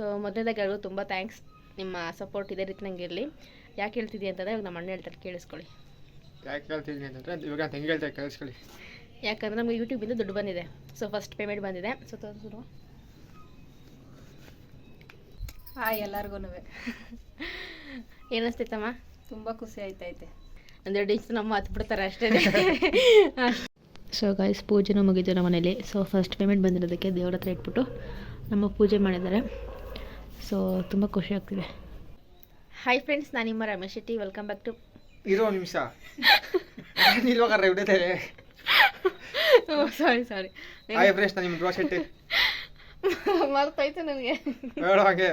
So ಮೊದಲನೇದಾಗಿ ಹೇಳೋದು ತುಂಬ ಥ್ಯಾಂಕ್ಸ್ ನಿಮ್ಮ ಸಪೋರ್ಟ್ ಇದೇ ರೀತಿ ನಂಗೆ ಇರಲಿ. ಯಾಕೆ ಹೇಳ್ತಿದ್ದೀನಿ ಅಂತಂದರೆ ಇವಾಗ ನಮ್ಮ ಅಣ್ಣ ಹೇಳ್ತಾರೆ ಕೇಳಿಸ್ಕೊಳ್ಳಿ. ಯಾಕೆ ಹೇಳ್ತಿದ್ದೀನಿ ಅಂತಂದರೆ ಇವಾಗ ಹೆಂಗೆ ಹೇಳ್ತಾರೆ ಕೇಳಿಸ್ಕೊಳ್ಳಿ. ಯಾಕಂದರೆ ನಮಗೆ ಯೂಟ್ಯೂಬಿಂದ ದುಡ್ಡು ಬಂದಿದೆ. ಸೊ ಫಸ್ಟ್ ಪೇಮೆಂಟ್ ಬಂದಿದೆ. ಸೊ ತೋರಿಸಿದ್ರು ಹಾಯ್ ಎಲ್ಲರಿಗೂ ಏನಿಸ್ತೈತಮ್ಮ ತುಂಬ ಖುಷಿ ಆಯ್ತೈತೆ ಅಂದರೆ ಡಿಸ್ ನಮ್ಮ ಹತ್ತು ಬಿಡ್ತಾರೆ ಅಷ್ಟೇ. ಸೊ ಗಾಯ್ಸ್ ಪೂಜೆನೂ ಮುಗಿತು ನಮ್ಮ ಮನೇಲಿ ಸೊ ಫಸ್ಟ್ ಪೇಮೆಂಟ್ ಬಂದಿರೋದಕ್ಕೆ ದೇವ್ರ ಹತ್ರ ಇಟ್ಬಿಟ್ಟು ನಮ್ಮ ಪೂಜೆ ಮಾಡಿದ್ದಾರೆ. ಸೊ ತುಂಬ ಖುಷಿ ಆಗ್ತಿದೆ. ಹಾಯ್ ಫ್ರೆಂಡ್ಸ್ ನಾನು ನಿಮ್ಮ Ramesh Shetty. Welcome back to ಇರೋ ನಿಮಿಷ. ಇವಾಗ ಹಿಡಿತಾರೆ ಸಾರಿ ಸಾರಿ ಹಾಯ್ ಫ್ರೆಂಡ್ಸ್ ನಾನು ನಿಮ್ಮ ರಮೇಶ್ ಶೆಟ್ಟಿ. ಮರ್ತಾಯ್ತು ನನಗೆ. ಹೇಳೋ ಹಾಗೆ.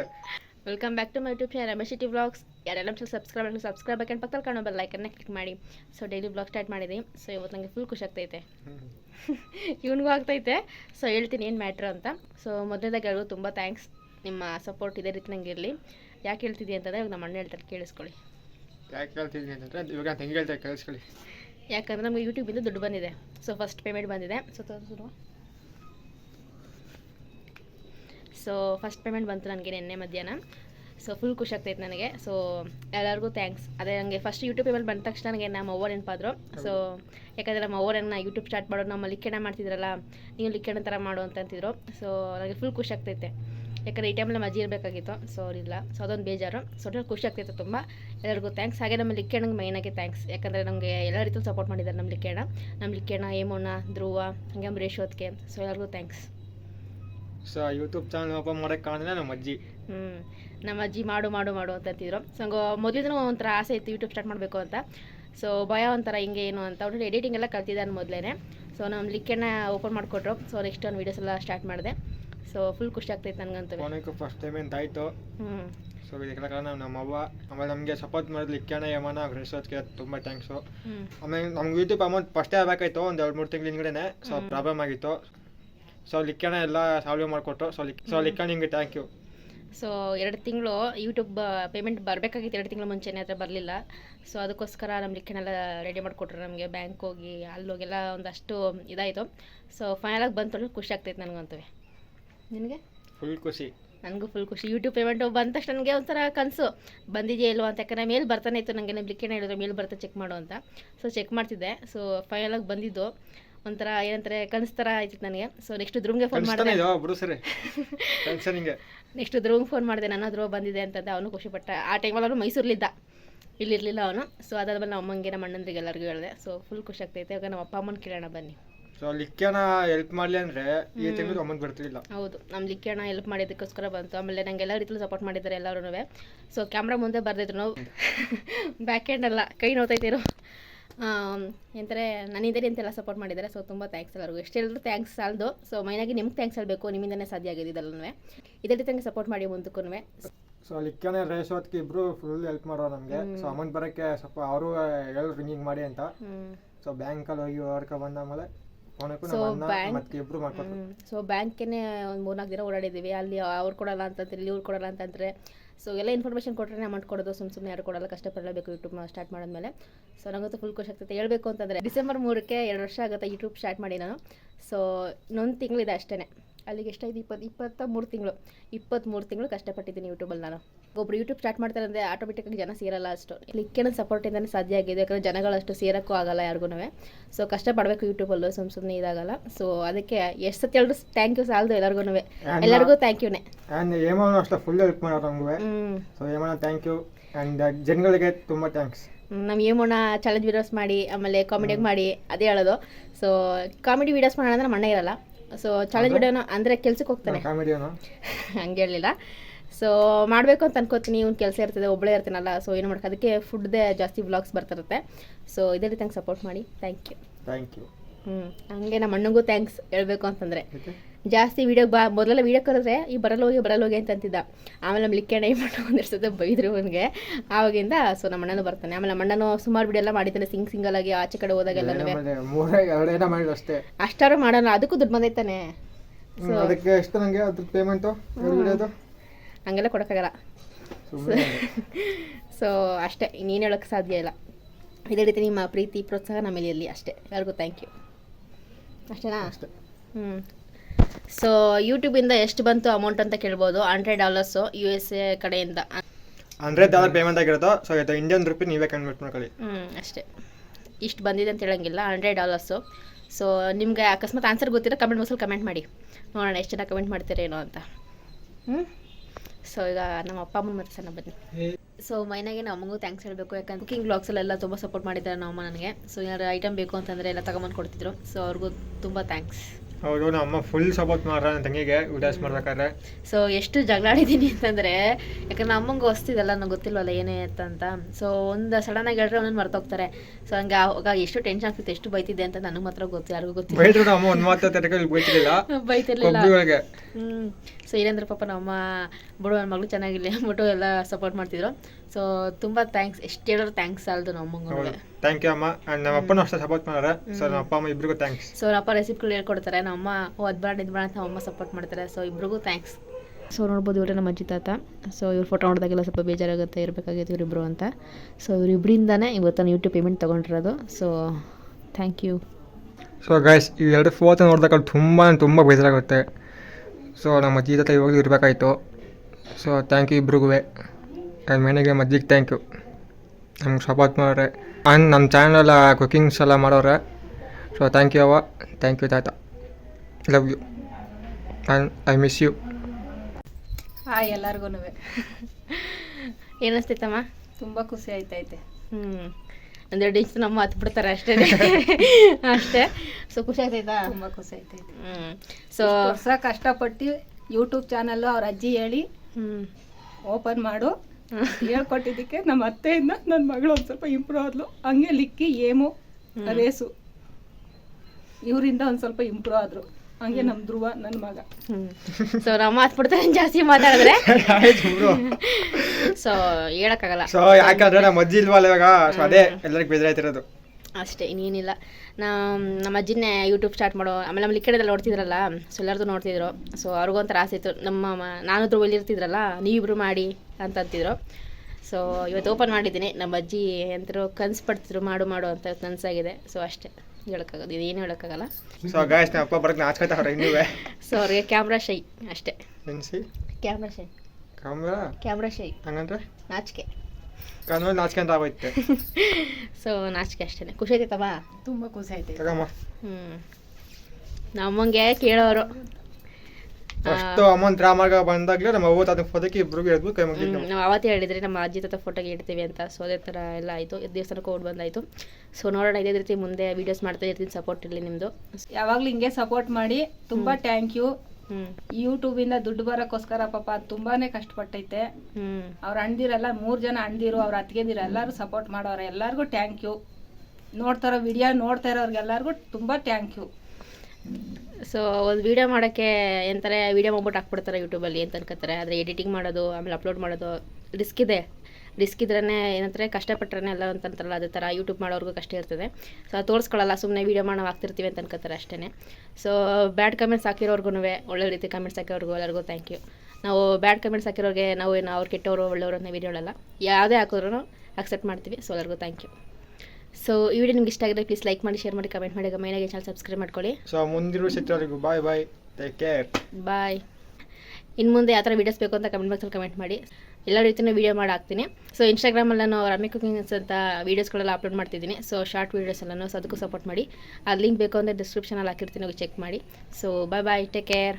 Welcome back to my YouTube channel Ramesh Shetty vlogs ಯಾರೆಲ್ಲ ನಮ್ಮ ಸಬ್ಸ್ಕ್ರೈಬ್ ಮಾಡಿ ಸಬ್ಸ್ಕ್ರೈಬ್ ಆಗಿ ಪಕ್ಕದಲ್ಲಿ ಕಾಣೋ ಬೆಲ್ ಲೈಕನ್ನ ಕ್ಲಿಕ್ ಮಾಡಿ. ಸೊ ಡೈಲಿ ಬ್ಲಾಗ್ ಸ್ಟಾರ್ಟ್ ಮಾಡಿದೆ ಸೊ ಇವತ್ತು ನನಗೆ ಫುಲ್ ಖುಷಿ ಆಗ್ತೈತೆ. ಇವನಿಗೂ ಆಗ್ತೈತೆ. ಸೊ ಹೇಳ್ತೀನಿ ಏನು ಮ್ಯಾಟ್ರ್ ಅಂತ. ಸೊ ಮೊದಲನೇದಾಗಿ ಹೇಳೋದು ತುಂಬ ಥ್ಯಾಂಕ್ಸ್ ನಿಮ್ಮ ಸಪೋರ್ಟ್ ಇದೇ ರೀತಿ ನಂಗೆ ಇರಲಿ. ಯಾಕೆ ಹೇಳ್ತಿದ್ದೆ ಅಂತಂದರೆ ಇವಾಗ ನಮ್ಮ ಅಣ್ಣ ಹೇಳ್ತಾರೆ ಕೇಳಿಸ್ಕೊಳ್ಳಿ. ಯಾಕೆ ಹೇಳ್ತಿದ್ದೀನಿ ಅಂತಂದರೆ ಇವಾಗ ಹೆಂಗೆ ಹೇಳ್ತಾರೆ ಕೇಳಿಸ್ಕೊಳ್ಳಿ. ಯಾಕಂದರೆ ನಮಗೆ ಯೂಟ್ಯೂಬಿಂದ ದುಡ್ಡು ಬಂದಿದೆ. ಸೊ ಫಸ್ಟ್ ಪೇಮೆಂಟ್ ಬಂದಿದೆ. ಸೊ ತೋರಿಸಿದ್ರು ಸೊ ಫಸ್ಟ್ ಪೇಮೆಂಟ್ ಬಂತು ನನಗೆ ನಿನ್ನೆ ಮಧ್ಯಾಹ್ನ. ಸೊ ಫುಲ್ ಖುಷಿ ಆಗ್ತೈತೆ ನನಗೆ. ಸೊ ಎಲ್ಲರಿಗೂ ಥ್ಯಾಂಕ್ಸ್ ಅದೇ ನನಗೆ ಫಸ್ಟ್ ಯೂಟ್ಯೂಬ್ ಪೇಮೆಂಟ್ ಬಂದ ತಕ್ಷಣ ನನಗೆ ನಮ್ಮ ಅವ್ವ ನೆನಪಾದ್ರು. ಸೊ ಯಾಕಂದರೆ ನಮ್ಮ ಅವ್ವರನ್ನ ಯೂಟ್ಯೂಬ್ ಸ್ಟಾರ್ಟ್ ಮಾಡೋದು ನಮ್ಮ ಲಿಖೆಣ ಮಾಡ್ತಿದ್ರಲ್ಲ ನೀವು ಲಿಖೆಣ ಥರ ಮಾಡು ಅಂತಂತಿದ್ರು ಸೊ ನನಗೆ ಫುಲ್ ಖುಷಿ ಆಗ್ತೈತೆ. ಯಾಕಂದರೆ ಈ ಟೈಮಲ್ಲಿ ನಮ್ಮ ಅಜ್ಜಿ ಇರಬೇಕಾಗಿತ್ತು ಸೊ ಇಲ್ಲ. ಸೊ ಅದೊಂದು ಬೇಜಾರು. ಸೊ ಖುಷಿ ಆಗ್ತಿತ್ತು ತುಂಬ. ಎಲ್ಲರಿಗೂ ಥ್ಯಾಂಕ್ಸ್ ಹಾಗೆ ನಮ್ಮ ಲಿಕ್ಕೇಣಂಗೆ ಮೈನಾಗೆ ಥ್ಯಾಂಕ್ಸ್ ಯಾಕಂದರೆ ನಮಗೆ ಎಲ್ಲ ರೀತಿಯಲ್ಲಿ ಸಪೋರ್ಟ್ ಮಾಡಿದ್ದಾರೆ ನಮ್ಮ ಲಿಕ್ಕೇಣ ನಮ್ಮ ಲಿಕ್ಕಣ್ಣ ಹೇಮಣ್ಣ ಧ್ರುವ ಹಾಗೆ ಅಂಬರೀಶ್ ಹೊತ್ಗೆ. ಸೊ ಎಲ್ಲರಿಗೂ thanks so YouTube channel open ಮಾಡೋಕೆ ಕಾರಣ ನಮ್ಮ ಅಜ್ಜಿ. ಹ್ಞೂ ನಮ್ಮ ಅಜ್ಜಿ ಮಾಡು ಮಾಡು ಮಾಡು ಅಂತ ಅಂತಿದ್ರು. ಸೊ ಹಂಗೆ ಮೊದಲಿಂದನೂ ಒಂಥರ ಆಸೆ ಇತ್ತು ಯೂಟ್ಯೂಬ್ ಸ್ಟಾರ್ಟ್ ಮಾಡಬೇಕು ಅಂತ. ಸೊ ಭಯ ಒಂಥರ ಹಿಂಗೆ ಏನು ಅಂತ. ಒಟ್ಟು ಎಡಿಟಿಂಗ್ ಎಲ್ಲ ಕಲ್ತಿದ್ದಾನೆ ಮೊದಲೇ ಸೊ ನಮ್ಮ ಲಿಕ್ಕಣ್ಣ ಓಪನ್ ಮಾಡಿಕೊಟ್ರು. ಸೊ ನೆಕ್ಸ್ಟ್ ಒಂದು ವೀಡಿಯೋಸ್ ಎಲ್ಲ ಸ್ಟಾರ್ಟ್ ಮಾಡಿದೆ. ಸೊ ಫುಲ್ ಖುಷಿ ಆಗ್ತೈತೆ ನನಗಂತೂ. ಕೊನೆಗೂ ಫಸ್ಟ್ ಪೇಮೆಂಟ್ ಆಯಿತು? ಹ್ಞೂ ಸೊ ಇದಕ್ಕೆಲ್ಲ ಕಾರಣ ನಮ್ಮ ಅವ್ವ. ಆಮೇಲೆ ನಮಗೆ ಸಪೋರ್ಟ್ ಮಾಡಿದ್ಲು ಇಕ್ಕಣ ಯಮನ ರಿಸರ್ಚ್ಗೆ ತುಂಬ ಥ್ಯಾಂಕ್ಸು ಆಮೇಲೆ ನಮ್ಗೆ ಯೂಟ್ಯೂಬ್ ಅಮೌಂಟ್ ಫಸ್ಟೇ ಆಗಬೇಕಾಯ್ತು ಒಂದು ಎರಡು ಮೂರು ತಿಂಗಳ ಹಿಂಗಡೆನೆ ಸೊ ಪ್ರಾಬ್ಲಮ್ ಆಗಿತ್ತು. ಸೊ ಲಿಕ್ಕಣ ಎಲ್ಲ ಸಾಲ್ವ್ ಮಾಡಿಕೊಟ್ಟು ಸೊ ಲಿಕ್ ಸೊ ಲಿಕ್ಕಣ ನಿಮಗೆ ಥ್ಯಾಂಕ್ ಯು ಸೊ ಎರಡು ತಿಂಗಳು ಯೂಟ್ಯೂಬ್ ಪೇಮೆಂಟ್ ಬರಬೇಕಾಗಿತ್ತು ಎರಡು ತಿಂಗಳು ಮುಂಚೆನೇ ಹತ್ರ ಬರಲಿಲ್ಲ. ಸೊ ಅದಕ್ಕೋಸ್ಕರ ನಮ್ಮ ಲಿಕ್ಕನೆಲ್ಲ ರೆಡಿ ಮಾಡಿಕೊಟ್ರು ನಮಗೆ. ಬ್ಯಾಂಕ್ ಹೋಗಿ ಅಲ್ಲಿ ಹೋಗೆಲ್ಲ ಒಂದಷ್ಟು ಇದಾಯಿತು. ಸೊ ಫೈನಲಾಗಿ ಬಂತು ಖುಷಿ ಆಗ್ತೈತೆ ನನಗಂತೂ. ನಿನಗೆ? ಫುಲ್ ಖುಷಿ. ನನಗೂ ಫುಲ್ ಖುಷಿ. ಯೂಟ್ಯೂಬ್ ಪೇಮೆಂಟ್ ಬಂದ ತಕ್ಷಣ ನನಗೆ ಒಂಥರ ಕನಸು. ಬಂದಿದೆಯಾ ಇಲ್ವ ಅಂತ. ಯಾಕಂದರೆ ಮೇಲ್ ಬರ್ತಾನೆ ಇತ್ತು. ನನಗೆ ನಿಮ್ಮ ಹೇಳಿದ್ರೆ ಹೇಳಿದ್ರು ಮೇಲ್ ಬರ್ತಾ ಚೆಕ್ ಮಾಡು ಅಂತ. ಸೊ ಚೆಕ್ ಮಾಡ್ತಿದ್ದೆ. ಸೊ ಆಗಿ ಬಂದಿದ್ದು. ಒಂಥರ ಏನಂತಾರೆ ಕನಸು ಥರ ಆಯ್ತಿತ್ತು ನನಗೆ. ಸೊ ನೆಕ್ಸ್ಟ್ ಧ್ರುವ್ಗೆ ಫೋನ್ ಮಾಡಿದೆ. ನೆಕ್ಸ್ಟ್ ಧ್ರುವ್ಗೆ ಫೋನ್ ಮಾಡಿದೆ. ನನ್ನ ಧ್ರುವ ಬಂದಿದೆ ಅಂತಂದು. ಅವನು ಖುಷಿಪಟ್ಟ ಆ ಟೈಮಲ್ಲಿ ಅವನು ಮೈಸೂರಲ್ಲಿದ್ದ ಇಲ್ಲಿರಲಿಲ್ಲ ಅವನು. ಸೊ ಅದಾದ್ಮೇಲೆ ನಮ್ಮ ಅಮ್ಮಂಗೆ ನಮ್ಮ ಅಣ್ಣಂದ್ರಿಗೆ ಎಲ್ಲರಿಗೂ ಹೇಳಿದೆ. ಸೊ ಫುಲ್ ಖುಷಿ ಆಗ್ತೈತೆ. ಇವಾಗ ನಮ್ಮ ಅಪ್ಪ ಅಮ್ಮನ ಕೇಳೋಣ ಬನ್ನಿ. ಸೊ ಲಿಕ್ಕನ ಹೆಲ್ಪ್ ಮಾಡಲಿ ಅಂದರೆ ಈ ತಿಂಗಳು ಅಮೌಂಟ್ ಬರ್ತಿರ್ಲಿಲ್ಲ. ಹೌದು. ನಮ್ಮ ಲಿಕ್ಕಣ್ಣ ಹೆಲ್ಪ್ ಮಾಡಿದ್ದಕ್ಕೋಸ್ಕರ ಬಂತು. ಆಮೇಲೆ ನಂಗೆ ಎಲ್ಲ ರೀತಿಲಿ ಸಪೋರ್ಟ್ ಮಾಡಿದ್ದಾರೆ ಎಲ್ಲರೂ ಸೊ ಕ್ಯಾಮ್ರಾ ಮುಂದೆ ಬರ್ದಿದ್ರು ಬ್ಯಾಕ್ ಹ್ಯಾಂಡ್ ಅಲ್ಲ ಕೈ ನೋತೈತಿರು ಎಂತಾರೆ ನನ್ನಿಂದಲೇ ಅಂತೆಲ್ಲ ಸಪೋರ್ಟ್ ಮಾಡಿದ್ದಾರೆ. ಸೊ ತುಂಬ ಥ್ಯಾಂಕ್ಸ್ ಎಲ್ಲರಿಗೂ. ಎಷ್ಟೆಲ್ಲರೂ ಹೇಳಿದ್ರು ಥ್ಯಾಂಕ್ಸ್ ಸಾಲದು ಸೊ ಮೈನಾಗಿ ನಿಮ್ಗೆ ಥ್ಯಾಂಕ್ಸ್ ಹೇಳಬೇಕು ನಿಮ್ಮಿಂದನೇ ಸಾಧ್ಯ ಆಗಿದೆ ಇದೇ ರೀತಿ ಸಪೋರ್ಟ್ ಮಾಡಿ ಮುಂದಕ್ಕೂ ಸೊ ಲಿಕ್ಕನೆ ರೇಸ್ ಹೊತ್ತಿಗೆ ಇಬ್ರು ಫುಲ್ ಹೆಲ್ಪ್ ಮಾಡೋ ನಮಗೆ. ಸೊ ಅಮೌಂಟ್ ಬರೋಕ್ಕೆ ಸ್ವಲ್ಪ ಅವರು ಹೇಳಿ ರಿಂಗಿಂಗ್ ಮಾಡಿ ಅಂತ. ಸೊ ಬ್ಯಾಂಕಲ್ಲಿ ಹೋಗಿ ಹೊರಕ ಬಂದಾದ್ಮೇಲೆ ಸೊ ಬ್ಯಾಂಕೇ ಒಂದು ಮೂರ್ನಾಲ್ಕು ದಿನ ಓಡಾಡಿದೀವಿ. ಅಲ್ಲಿ ಅವ್ರು ಕೊಡಲ್ಲ ಅಂತಂದ್ರೆ ಇಲ್ಲಿ ಇವ್ರು ಕೊಡಲ್ಲ ಅಂತಂದರೆ. ಸೊ ಎಲ್ಲ ಇನ್ಫಾರ್ಮೇಷನ್ ಕೊಟ್ಟರೆ ಅಮೌಂಟ್ ಕೊಡೋದು. ಸುಮ್ಮ ಸುಮ್ಮನೆ ಯಾರು ಕೊಡಲ್ಲ ಕಷ್ಟಪಡಲೇಬೇಕು ಯೂಟ್ಯೂಬ್ ಸ್ಟಾರ್ಟ್ ಮಾಡಿದ್ಮೇಲೆ. ಸೊ ನನಗಂತೂ ಫುಲ್ ಖುಷಿ ಆಗ್ತೈತೆ. ಹೇಳ್ಬೇಕು ಅಂತಂದ್ರೆ ಡಿಸೆಂಬರ್ ಮೂರಕ್ಕೆ ಎರಡು ವರ್ಷ ಆಗುತ್ತೆ ಯೂಟ್ಯೂಬ್ ಸ್ಟಾರ್ಟ್ ಮಾಡಿ ನಾನು. ಸೊ ಇನ್ನೊಂದು ತಿಂಗಳಿದೆ ಅಷ್ಟೇ ಅಲ್ಲಿಗೆ ಎಷ್ಟಾಯ್ತು? ಇಪ್ಪತ್ತು ಇಪ್ಪತ್ತ ಮೂರು ತಿಂಗಳು. ಇಪ್ಪತ್ತ್ಮೂರು ತಿಂಗಳು ಕಷ್ಟಪಟ್ಟಿದ್ದೀನಿ ಯೂಟ್ಯೂಬಲ್ಲಿ ನಾನು. ಒಬ್ರು ಯೂಟ್ಯೂಬ್ ಸ್ಟಾರ್ಟ್ ಮಾಡ್ತಾರೆ ಅಂದರೆ ಆಟೋಮೆಟಿಕ್ಕಾಗಿ ಜನ ಸೇರಲ್ಲ ಅಷ್ಟು. ಲಿಕ್ಕಿನ ಸಪೋರ್ಟಿಂದನೇ ಸಾಧ್ಯ ಆಗಿದೆ ಯಾಕಂದರೆ ಜನಗಳಷ್ಟು ಸೇರೋಕ್ಕೂ ಆಗಲ್ಲ ಯಾರಿಗೂ ಸೊ ಕಷ್ಟ ಪಡಬೇಕು ಯೂಟ್ಯೂಬಲ್ಲೂ ಸುಮ್ ಸುಮ್ಮನೆ ಇದಾಗಲ್ಲ. ಸೊ ಅದಕ್ಕೆ ಎಷ್ಟು ಸತಿ ಹೇಳಿದ್ರು ಥ್ಯಾಂಕ್ ಯು ಸಾಲದು ಎಲ್ಲರಿಗೂ ಎಲ್ಲರಿಗೂ ಥ್ಯಾಂಕ್ ಯುನೇ ಏಮೋನು ಅಷ್ಟೇ ಫುಲ್ ಹೆಲ್ಪ್ ಮಾಡೋರು ನಮಗೂ ಸೊ ಏಮೋನ ಥ್ಯಾಂಕ್ ಯು ಆ್ಯಂಡ್ ಜನಗಳಿಗೆ ತುಂಬ ಥ್ಯಾಂಕ್ಸ್ ನಮ್ಮ ಏಮೋಣ ಚಾಲೆಂಜ್ ವೀಡಿಯೋಸ್ ಮಾಡಿ ಆಮೇಲೆ ಕಾಮಿಡಿಯಾಗಿ ಮಾಡಿ ಅದೇ ಹೇಳೋದು. ಸೊ ಕಾಮಿಡಿ ವೀಡಿಯೋಸ್ ಮಾಡೋಣ ಅಂದ್ರೆ ಮಣ್ಣ ಇರಲ್ಲ. ಸೊ ಚಾಲೆಂಜ್ ವಿಡಿಯೋನ ಅಂದರೆ ಕೆಲ್ಸಕ್ಕೆ ಹೋಗ್ತಾನೆ. ಕಾಮಿಡಿಯನು ಹಂಗೆ ಹೇಳಲಿಲ್ಲ. ಸೊ ಮಾಡಬೇಕು ಅಂತ ಅನ್ಕೋತೀನಿ. ಒಂದು ಕೆಲಸ ಇರ್ತದೆ ಒಬ್ಬಳೇ ಇರ್ತೀನಲ್ಲ ಸೊ ಏನು ಮಾಡೋಕೆ ಅದಕ್ಕೆ ಫುಡ್ದೇ ಜಾಸ್ತಿ ವ್ಲಾಗ್ಸ್ ಬರ್ತಿರುತ್ತೆ. ಸೊ ಇದೇ ರೀತಿ ಸಪೋರ್ಟ್ ಮಾಡಿ. ಥ್ಯಾಂಕ್ ಯು ಥ್ಯಾಂಕ್ ಯು ಹ್ಞೂ ಹಂಗೆ ನಮ್ಮ ಅಣ್ಣಗೂ ಥ್ಯಾಂಕ್ಸ್ ಹೇಳಬೇಕು ಅಂತಂದರೆ. ಜಾಸ್ತಿ ವೀಡಿಯೋ ಬಾ ಮೊದಲೆಲ್ಲ ವೀಡಿಯೋ ಕರೆದ್ರೆ ಈ ಬರಲ್ಲ ಹೋಗಿ ಬರಲ್ಲ ಹೋಗಿ ಅಂತ ಅಂತಿದ್ದ. ಆಮೇಲೆ ನಮ್ಮ ಲಿಕ್ಕೆ ಏನು ಮಾಡೋ ಒಂದೆರಡು ಬೈದರು ಅವನಿಗೆ ಆವಾಗಿಂದ ಸೊ ನಮ್ಮ ಅಣ್ಣನೂ ಬರ್ತಾನೆ. ಆಮೇಲೆ ನಮ್ಮ ಅಣ್ಣನೂ ಸುಮಾರು ವೀಡಿಯೋ ಎಲ್ಲ ಮಾಡಿದ್ದಾನೆ ಸಿಂಗ್ ಸಿಂಗಲ್ ಆಗಿ ಆಚೆ ಕಡೆ ಹೋದಾಗೆಲ್ಲ ಅಷ್ಟೇ. ಅಷ್ಟಾರು ಮಾಡೋಣ ಅದಕ್ಕೂ ದುಡ್ಡು ಬಂದೈತಾನೆ. ಹ್ಮ್, ಅದಕ್ಕೆ ಎಷ್ಟು ನನಗೆ ಅದ್ರ ಪೇಮೆಂಟು ಹಂಗೆಲ್ಲ ಕೊಡೋಕ್ಕಾಗಲ್ಲ. ಸೊ ಅಷ್ಟೇ. ಇನ್ನೇನು ಹೇಳೋಕ್ಕೆ ಸಾಧ್ಯ ಇಲ್ಲ. ಇದೇ ರೀತಿ ನಿಮ್ಮ ಪ್ರೀತಿ ಪ್ರೋತ್ಸಾಹ ನಮ್ಮಲ್ಲಿ ಇರಲಿ ಅಷ್ಟೇ. ಎಲ್ಲರಿಗೂ ಥ್ಯಾಂಕ್ ಯು ಅಷ್ಟೇನಾ? ಅಷ್ಟೇ. ಹ್ಞೂ ಸೊ ಯೂಟ್ಯೂಬಿಂದ ಎಷ್ಟು ಬಂತು ಅಮೌಂಟ್ ಅಂತ ಕೇಳ್ಬೋದು. Hundred dollars U S A ಕಡೆಯಿಂದ. ಹಂಡ್ರೆಡ್ ಡಾಲರ್ ಪೇಮೆಂಟ್ ಆಗಿರೋದು ಸೊ ಇದು ಇಂಡಿಯನ್ ರುಪಿ ನೀವೇ ಕನ್ವರ್ಟ್ ಮಾಡ್ಕೊಳ್ಳಿ. ಹ್ಞೂ ಅಷ್ಟೇ. ಇಷ್ಟು ಬಂದಿದೆ ಅಂತ ಹೇಳಂಗಿಲ್ಲ. ಹಂಡ್ರೆಡ್ ಡಾಲರ್ಸು ಸೊ ನಿಮಗೆ ಅಕಸ್ಮಾತ್ ಆನ್ಸರ್ ಗೊತ್ತಿರೋ ಕಮೆಂಟ್ ಬಾಕ್ಸಲ್ಲಿ ಕಮೆಂಟ್ ಮಾಡಿ. ನೋಡೋಣ ಎಷ್ಟು ಜನ ಕಮೆಂಟ್ ಮಾಡ್ತೀರೇನೋ ಅಂತ. ಹ್ಞೂ ಸೊ ಈಗ ನಮ್ಮ ಅಪ್ಪ ಅಮ್ಮನ ಮತ್ತೆ ಸಣ್ಣ ಬನ್ನಿ ಸೊ ಮೈನಾಗೆ ಅಮ್ಮಗೂ ಥ್ಯಾಂಕ್ಸ್ ಹೇಳಬೇಕು. ಯಾಕಂದ್ರೆ ಕುಕಿಂಗ್ ಬ್ಲಾಗ್ಸಲ್ಲೆಲ್ಲ ತುಂಬ ಸಪೋರ್ಟ್ ಮಾಡಿದ್ದಾರೆ ನಮ್ಮ ಅಮ್ಮ ನನಗೆ ಸೊ ಏನಾದ್ರು ಐಟಮ್ ಬೇಕು ಅಂತಂದ್ರೆ ಎಲ್ಲ ತಗೊಂಬಂದು ಕೊಡ್ತಿದ್ರು. ಸೊ ಅವ್ರಿಗೂ ತುಂಬ ಥ್ಯಾಂಕ್ಸ್ ಹೌದು ನಮ್ಮ ಫುಲ್ ಸಪೋರ್ಟ್ ಮಾಡ್ರ ನನ್ನ ತಂಗಿಗೆ ವಿಡಿಯೋಸ್ ಮಾಡ್ಬೇಕಾದ್ರೆ. ಸೊ ಎಷ್ಟು ಜಗಳಾಡಿದ್ದೀನಿ ಅಂತಂದರೆ ಯಾಕಂದ್ರೆ ಅಮ್ಮಂಗೆ ಹೊಸ್ತಿದಲ್ಲ ನಂಗೆ ಗೊತ್ತಿಲ್ವಲ್ಲ ಏನೇ ಅಂತ ಸೊ ಒಂದು ಆಗಿ ಹೇಳಿದ್ರೆ ಒಂದೊಂದು ಮರ್ತೋಗ್ತಾರೆ. ಸೊ ಹಂಗೆ ಆವಾಗ ಎಷ್ಟು ಟೆನ್ಷನ್ ಆಗ್ತಿತ್ತು ಎಷ್ಟು ಬೈತಿದ್ದೆ ಅಂತ ನನಗೆ ಮಾತ್ರ ಗೊತ್ತು ಯಾರಿಗೂ ಗೊತ್ತಿಲ್ಲ. ಅಮ್ಮ ಒಂದು ಮಾತು ಬೈತಿರ್ಲಿಲ್ಲ. ಬೈತಿರ್ಲಿಲ್ಲ. ಹ್ಞೂ ಸೊ ಏನಂದ್ರೆ ಪಾಪ ನಮ್ಮ ಬಿಡು ನನ್ನ ಮಗಳು ಚೆನ್ನಾಗಿಲ್ಲ ಅಂದ್ಬಿಟ್ಟು ಎಲ್ಲ ಸಪೋರ್ಟ್ ಮಾಡ್ತಿದ್ರು. ಸೊ ತುಂಬ ಥ್ಯಾಂಕ್ಸ್ ಎಷ್ಟು ಹೇಳಿದ್ರು ಥ್ಯಾಂಕ್ಸ್ ಅಲ್ದು ನಮ್ಮ ಅಮ್ಮಂಗೆ ಥ್ಯಾಂಕ್ ಯು ಅಮ್ಮ. ಆ್ಯಂಡ್ ನಮ್ಮ ಅಪ್ಪನೂ ಅಷ್ಟೇ ಸಪೋರ್ಟ್ ಮಾಡ್ಯಾರ. ಸೊ ನಮ್ಮ ಅಪ್ಪ ಅಮ್ಮ ಇಬ್ಬರಿಗೂ ಥ್ಯಾಂಕ್ಸ್ ಸೊ ನಮ್ಮ ಅಪ್ಪ ರೆಸಿಪಿಗಳು ಹೇಳ್ಕೊಡ್ತಾರೆ. ನಮ್ಮ ಅಮ್ಮ ಓ ಅದು ಬೇಡ ಇದು ಬೇಡ ಅಂತ ನಮ್ಮ ಅಮ್ಮ ಸಪೋರ್ಟ್ ಮಾಡ್ತಾರೆ. ಸೊ ಇಬ್ಬರಿಗೂ ಥ್ಯಾಂಕ್ಸ್ ಸೊ ನೋಡ್ಬೋದು ಇವರೇ ನಮ್ಮ ಅಜ್ಜಿ ತಾತ. ಸೊ ಇವ್ರ ಫೋಟೋ ನೋಡಿದಾಗೆಲ್ಲ ಸ್ವಲ್ಪ ಬೇಜಾರಾಗುತ್ತೆ ಇರಬೇಕಾಗಿತ್ತು ಇವರಿಬ್ಬರು ಅಂತ. ಸೊ ಇವರಿಬ್ಬರಿಂದನೇ ಇವತ್ತು ನಾನು YouTube payment ತೊಗೊಂಡಿರೋದು. So thank you so guys ಈ ಎರಡು ಫೋಟೋ ನೋಡಿದಾಗ ತುಂಬ ತುಂಬ ಬೇಜಾರಾಗುತ್ತೆ. ಸೊ ನಮ್ಮ ಅಜ್ಜಿ ತಾತ ಇವಾಗಲೂ ಇರಬೇಕಾಯಿತು. ಸೊ ಥ್ಯಾಂಕ್ ಯು ಇಬ್ರಿಗೂ. ಆ್ಯಂಡ್ ಮೇನಾಗಿ ನಮ್ಮ ಅಜ್ಜಿಗೆ ಥ್ಯಾಂಕ್ ಯು ನಮ್ಗೆ ಸಪೋರ್ಟ್ ಮಾಡೋರೆ. ಆ್ಯಂಡ್ ನಮ್ಮ ಚಾನಲ್ ಕುಕಿಂಗ್ಸ್ ಎಲ್ಲ ಮಾಡೋರೆ. ಸೊ ಥ್ಯಾಂಕ್ ಯು ಅವ ಥ್ಯಾಂಕ್ ಯು ತಾತ. Love you and I miss you ಹಾ ಎಲ್ಲರಿಗೂ ಏನಿಸ್ತೈತಮ್ಮ ತುಂಬ ಖುಷಿ ಆಯ್ತೈತೆ ಹ್ಞೂ ಒಂದೆರಡು ಇಂಚ್ ನಮ್ಮ ಹತ್ತು ಬಿಡ್ತಾರೆ ಅಷ್ಟೇ. ಅಷ್ಟೇ. ಸೊ ಖುಷಿ ಆಗ್ತೈತಾ? ತುಂಬ ಖುಷಿ ಆಯ್ತೈತೆ ಹ್ಞೂ ಸೊ ಹೊಸ ಕಷ್ಟಪಟ್ಟು ಯೂಟ್ಯೂಬ್ ಚಾನಲ್ಲು ಅವ್ರ ಅಜ್ಜಿ ಹೇಳಿ ಹ್ಞೂ ಓಪನ್ ಮಾಡು. ಹೇಳ್ಕೊಟ್ಟಿದ್ದಕ್ಕೆ ನಮ್ಮ ಅತ್ತೆಯಿಂದ ನನ್ನ ಮಗಳು ಒಂದು ಸ್ವಲ್ಪ ಇಂಪ್ರೂವ್ ಆದ್ಲು. ಹಂಗೆ ಲಿಕ್ಕಿ ಏಮು ರೇಸು. ಇವರಿಂದ ಒಂದು ಸ್ವಲ್ಪ ಇಂಪ್ರೂವ್ ಆದ್ರು. ಹಂಗೆ ನಮ್ಮ ಧ್ರುವ ನನ್ನ ಮಗ. ಸೊ ನಾವು ಮಾತ್ಬಿಡ್ತಾರೆ ಜಾಸ್ತಿ ಮಾತಾಡಿದ್ರೆ. ಸೊ ಹೇಳಕ್ಕಾಗಲ್ಲ. ಸೊ ಯಾಕಂದ್ರೆ ನಮ್ಮ ಅಜ್ಜಿ ಇಲ್ವಲ್ಲ ಇವಾಗ? ಸೊ ಅದೇ ಎಲ್ಲರಿಗೂ ಬೇಜಾರಾಯ್ತಿರೋದು ಅಷ್ಟೇ ಇನ್ನೇನಿಲ್ಲ. ನಾ ನಮ್ಮ ಅಜ್ಜಿನೇ ಯೂಟ್ಯೂಬ್ ಸ್ಟಾರ್ಟ್ ಮಾಡೋ ಆಮೇಲೆ ನಮ್ಮ ಲಿಕ್ಕಡೆಲ್ಲ ನೋಡ್ತಿದ್ರಲ್ಲ ಸೊ ಎಲ್ಲರದು ನೋಡ್ತಿದ್ರು. ಸೊ ಅವ್ರಿಗೂ ಒಂಥರ ಆಸೆ ಇತ್ತು ನಮ್ಮ ಮ- ನಾನು ಧ್ರುವ ಇರ್ತಿದ್ರಲ್ಲ ನೀವಿಬ್ರು ಮಾಡಿ ಅಂತ ಅಂತಿದ್ರು. ಸೊ ಇವತ್ತು ಓಪನ್ ಮಾಡಿದ್ದೀನಿ. ನಮ್ಮ ಅಜ್ಜಿ ಎಂತರು ಕನ್ಸು ಪಡ್ತಿದ್ರು ಮಾಡು ಮಾಡು ಅಂತ ಕನಸಾಗಿದೆ. ಸೊ ಅಷ್ಟೇ ಹೇಳೋಕ್ಕಾಗೋದು ಏನು ಹೇಳೋಕ್ಕಾಗಲ್ಲ. ಸೊ ಗಾಯ್ಸ್ ನಮ್ಮ ಅಪ್ಪ ಬರಕ್ಕೆ ನಾಚ್ಕೊತಾವ್ರೆ ಇನ್ನೂ. ಸೊ ಅವ್ರಿಗೆ ಕ್ಯಾಮ್ರಾ ಶೈ ಅಷ್ಟೇ. Camera shy camera camera shy ಹಂಗಂದ್ರೆ? ನಾಚಿಕೆ. ಕಣ್ಣು ನಾಚ್ಕೊಂತ ಆಗೋಯ್ತೆ. ಸೊ ನಾಚಿಕೆ ಅಷ್ಟೇ ಖುಷಿ ಆಯ್ತೈತಮ್ಮ ತುಂಬ ಖುಷಿ ಆಯ್ತು ತಗಮ್ಮ. ಹ್ಞೂ ನಮ್ಮಂಗೆ ಕೇಳೋರು. ಫಸ್ಟ್ ಅಮ್ಮನ ಡ್ರಾಮಾಗ ಬಂದಾಗಲೇ ನಮ್ಮ ಅವ್ವ ತಾತ ಫೋಟೋಕ್ಕೆ ಇಬ್ರಿಗೂ ಹೇಳಿದ್ವಿ ಕೈ ನಾವು ಅವತ್ತೇ ಹೇಳಿದ್ರೆ ನಮ್ಮ ಅಜ್ಜಿ ತಾತ ಫೋಟೋಗೆ ಇಡ್ತೀವಿ ಅಂತ. ಸೊ ಅದೇ ಥರ ಎಲ್ಲ ಆಯಿತು. ದೇವಸ್ಥಾನಕ್ಕೆ ಹೋಗಿ ಬಂದಾಯಿತು. ಸೊ ನೋಡೋಣ ಇದೇ ರೀತಿ ಮುಂದೆ ವೀಡಿಯೋಸ್ ಮಾಡ್ತಾ ಇರ್ತೀನಿ. ಸಪೋರ್ಟ್ ಇರಲಿ ನಿಮ್ಮದು ಯಾವಾಗಲೂ ಹಿಂಗೆ ಸಪೋರ್ಟ್ ಮಾಡಿ. ತುಂಬ ಥ್ಯಾಂಕ್ ಯು ಯೂಟ್ಯೂಬಿಂದ ದುಡ್ಡು ಬರೋಕ್ಕೋಸ್ಕರ ಪಾಪ ತುಂಬಾನೇ ಕಷ್ಟಪಟ್ಟೈತೆ. ಅವ್ರ ಅಣ್ದಿರೆಲ್ಲ ಮೂರು ಜನ ಅಣ್ದಿರು ಅವ್ರ ಅತ್ತಿಗೆದಿರು ಎಲ್ಲರೂ ಸಪೋರ್ಟ್ ಮಾಡೋರು. ಎಲ್ಲರಿಗೂ ಥ್ಯಾಂಕ್ ಯು ನೋಡ್ತಾರೋ ವಿಡಿಯೋ ನೋಡ್ತಾ ಇರೋರ್ಗೆಲ್ಲರಿಗೂ ತುಂಬ ಥ್ಯಾಂಕ್ ಯು ಸೊ ಒಂದು ವಿಡಿಯೋ ಮಾಡೋಕ್ಕೆ ಎಂತಾರೆ ವಿಡಿಯೋ ಮಾಡ್ಬಿಟ್ಟು ಹಾಕ್ಬಿಡ್ತಾರೆ ಯೂಟ್ಯೂಬಲ್ಲಿ ಅಂತ ಅನ್ಕೋತಾರೆ ಆದರೆ ಎಡಿಟಿಂಗ್ ಮಾಡೋದು ಆಮೇಲೆ ಅಪ್ಲೋಡ್ ಮಾಡೋದು ರಿಸ್ಕ್ ಇದೆ. ರಿಸ್ಕ್ ಇದ್ರೇ ಏನಂತಾರೆ ಕಷ್ಟಪಟ್ಟರೆ ಎಲ್ಲ ಅಂತಂತಾರಲ್ಲ ಅದೇ ಥರ ಯೂಟ್ಯೂಬ್ ಮಾಡೋರ್ಗೂ ಕಷ್ಟ ಇರ್ತದೆ. ಸೊ ಅದು ತೋರಿಸ್ಕೊಳ್ಳಲ್ಲ ಸುಮ್ಮನೆ ವೀಡಿಯೋ ಮಾಡೋ ಆಗ್ತಿರ್ತೀವಿ ಅಂತ ಅನ್ಕೋತಾರೆ ಅಷ್ಟೇ ಸೊ ಬ್ಯಾಡ್ ಕಮೆಂಟ್ಸ್ ಹಾಕಿರೋರ್ಗೂ ಒಳ್ಳೆ ರೀತಿ ಕಮೆಂಟ್ಸ್ ಹಾಕಿರೋರ್ಗು ಎಲ್ಲರಿಗೂ ಥ್ಯಾಂಕ್ ಯು ನಾವು ಬ್ಯಾಡ್ ಕಮೆಂಟ್ಸ್ ಹಾಕಿರೋರಿಗೆ ನಾವು ಏನು ಅವ್ರು ಕೆಟ್ಟವರು ಒಳ್ಳೆಯವರು ಅಂತ ವೀಡಿಯೋ ಹೇಳಲ್ಲ ಯಾವುದೇ ಹಾಕಿದ್ರು ಅಕ್ಸೆಪ್ಟ್ ಮಾಡ್ತೀವಿ. ಸೊ ಎಲ್ಲರಿಗೂ ಥ್ಯಾಂಕ್ ಯು ಸೊ ಈ ವಿಡಿಯೋ ನಿಮ್ಗೆ ಇಷ್ಟ ಆಗಿದ್ರೆ ಪ್ಲೀಸ್ ಲೈಕ್ ಮಾಡಿ ಶೇರ್ ಮಾಡಿ ಕಮೆಂಟ್ ಮಾಡಿ ಮೈನಾಗೆ ಚಾನಲ್ ಸಬ್ಸ್ಕ್ರೈಬ್ ಮಾಡ್ಕೊಳ್ಳಿ. ಸೊ ಮುಂದಿರುವ ಚಿತ್ರರಿಗೂ ಬಾಯ್ ಬಾಯ್ ಟೇಕ್ ಕೇರ್ ಬಾಯ್ ಇನ್ನು ಮುಂದೆ ಯಾವ ಥರ ವೀಡಿಯೋಸ್ ಬೇಕು ಅಂತ ಕಮೆಂಟ್ ಬಾಕ್ಸಲ್ಲಿ ಕಮೆಂಟ್ ಮಾಡಿ. ಎಲ್ಲ ರೀತಿಯೂ ವೀಡಿಯೋ ಮಾಡಿ ಹಾಕ್ತೀನಿ. ಸೊ ಇನ್ಸ್ಟಾಗ್ರಾಮಲ್ಲಿ ನಾನು ರಮ್ಯ ಕುಕಿಂಗ್ಸ್ ಅಂತ ವೀಡಿಯೋಸ್ಗಳೆಲ್ಲ ಅಪ್ಲೋಡ್ ಮಾಡ್ತಿದ್ದೀನಿ. ಸೊ ಶಾರ್ಟ್ ವೀಡಿಯೋಸ್ ಎಲ್ಲನೂ ಸೊ ಅದಕ್ಕೂ ಸಪೋರ್ಟ್ ಮಾಡಿ. ಆ ಲಿಂಕ್ ಬೇಕು ಅಂದರೆ ಡಿಸ್ಕ್ರಿಪ್ಷನಲ್ಲಿ ಹಾಕಿರ್ತೀನಿ ಚೆಕ್ ಮಾಡಿ. So bye bye take care